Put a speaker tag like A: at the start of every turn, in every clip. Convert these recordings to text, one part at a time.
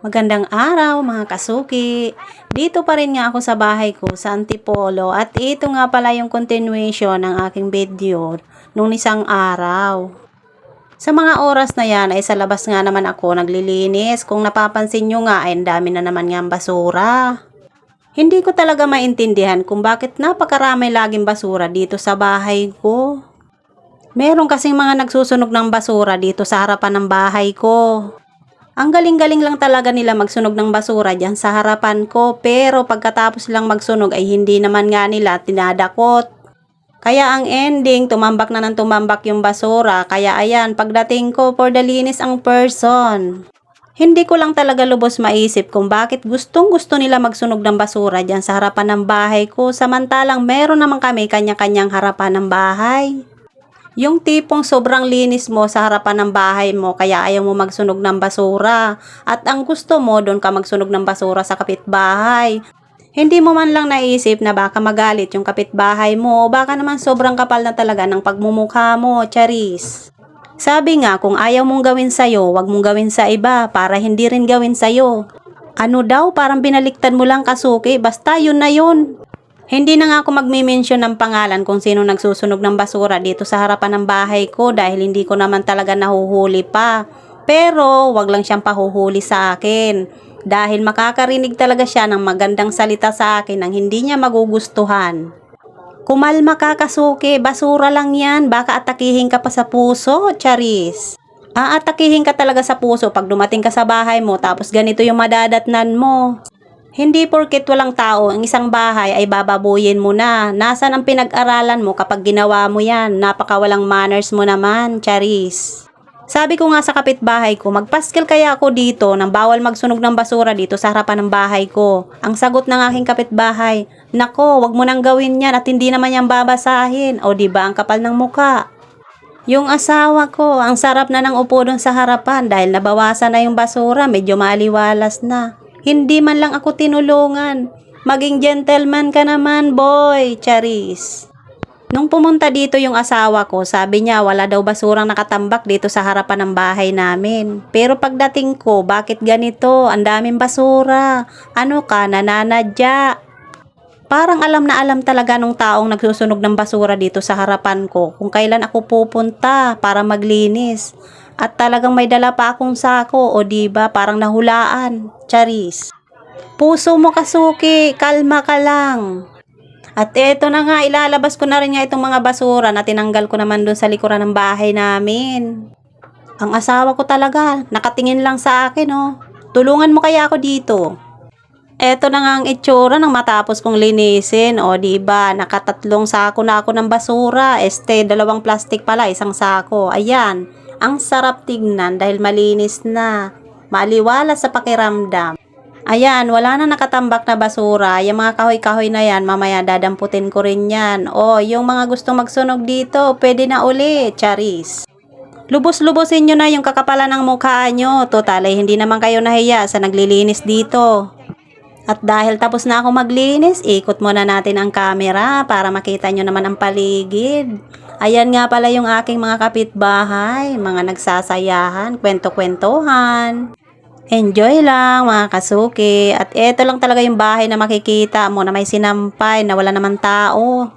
A: Magandang araw mga kasuki. Dito pa rin nga ako sa bahay ko sa Antipolo at ito nga pala yung continuation ng aking video nung isang araw. Sa mga oras na yan ay sa labas nga naman ako naglilinis. Kung napapansin nyo nga ay dami na naman nga basura. Hindi ko talaga maintindihan kung bakit napakarami laging basura dito sa bahay ko. Meron kasing mga nagsusunog ng basura dito sa harapan ng bahay ko. Ang galing-galing lang talaga nila magsunog ng basura dyan sa harapan ko pero pagkatapos lang magsunog ay hindi naman nga nila tinadakot. Kaya ang ending, tumambak na ng tumambak yung basura. Kaya ayan, pagdating ko, for the linis ang person. Hindi ko lang talaga lubos maisip kung bakit gustong gusto nila magsunog ng basura dyan sa harapan ng bahay ko. Samantalang meron naman kami kanya-kanyang harapan ng bahay. Yung tipong sobrang linis mo sa harapan ng bahay mo kaya ayaw mo magsunog ng basura. At ang gusto mo, doon ka magsunog ng basura sa kapitbahay. Hindi mo man lang naisip na baka magalit yung kapitbahay mo o baka naman sobrang kapal na talaga ng pagmumukha mo, charis. Sabi nga, kung ayaw mong gawin sa'yo, wag mong gawin sa iba para hindi rin gawin sa'yo. Ano daw, parang binaliktad mo lang kasuki, basta yun na yun. Hindi na nga ako magmi-mention ng pangalan kung sino nagsusunog ng basura dito sa harapan ng bahay ko dahil hindi ko naman talaga nahuhuli pa. Pero wag lang siyang pahuhuli sa akin dahil makakarinig talaga siya ng magandang salita sa akin nang hindi niya magugustuhan. Kumalma ka kasuki, basura lang yan, baka atakihin ka pa sa puso, Charis. Aatakihin ka talaga sa puso pag dumating ka sa bahay mo tapos ganito yung madadatnan mo. Hindi porket walang tao ang isang bahay ay bababuyin mo na. Nasaan ang pinag-aralan mo kapag ginawa mo yan? Napakawalang manners mo naman, Charis. Sabi ko nga sa kapitbahay ko, magpaskil kaya ako dito nang bawal magsunog ng basura dito sa harapan ng bahay ko. Ang sagot ng aking kapitbahay, Nako, wag mo nang gawin yan at hindi naman yan babasahin. O di ba ang kapal ng muka? Yung asawa ko, ang sarap na ng upo doon sa harapan dahil nabawasan na yung basura, medyo maliwalas na. Hindi man lang ako tinulungan. Maging gentleman ka naman, boy, Charis. Nung pumunta dito yung asawa ko, sabi niya wala daw basurang nakatambak dito sa harapan ng bahay namin. Pero pagdating ko, bakit ganito? Ang daming basura. Ano ka, nananadya? Parang alam na alam talaga nung taong nagsusunog ng basura dito sa harapan ko kung kailan ako pupunta para maglinis. At talagang may dala pa akong sako o di ba parang nahulaan. Charis. Puso mo kasuki, kalma ka lang. At eto na nga, ilalabas ko na rin nga itong mga basura na tinanggal ko naman dun sa likuran ng bahay namin. Ang asawa ko talaga, nakatingin lang sa akin oh. Tulungan mo kaya ako dito. Eto na nga ang itsura ng matapos kong linisin. O, di ba Nakatatlong sako na ako ng basura. Este, dalawang plastic pala, isang sako. Ayan. Ang sarap tignan dahil malinis na. Maliwala sa pakiramdam. Ayan, wala na nakatambak na basura. Yung mga kahoy-kahoy na yan, mamaya dadamputin ko rin yan. O, yung mga gustong magsunog dito, pwede na uli, charis. Lubos-lubosin nyo na yung kakapalan ng mukha nyo. Total, ay hindi naman kayo nahiya sa naglilinis dito. At dahil tapos na ako maglinis, ikot muna natin ang camera para makita nyo naman ang paligid. Ayan nga pala yung aking mga kapitbahay, mga nagsasayahan, kwento-kwentuhan. Enjoy lang mga kasuki. At eto lang talaga yung bahay na makikita mo na may sinampay na wala naman tao.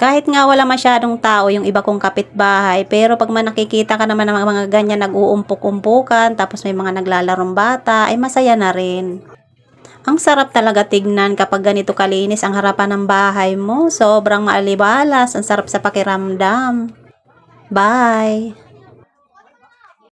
A: Kahit nga wala masyadong tao yung iba kong kapitbahay, pero pag man nakikita ka naman ng mga ganyan nag-uumpok-umpukan, tapos may mga naglalarong bata, ay masaya na rin. Ang sarap talaga tignan kapag ganito kalinis ang harapan ng bahay mo. Sobrang maalibalas, ang sarap sa pakiramdam. Bye!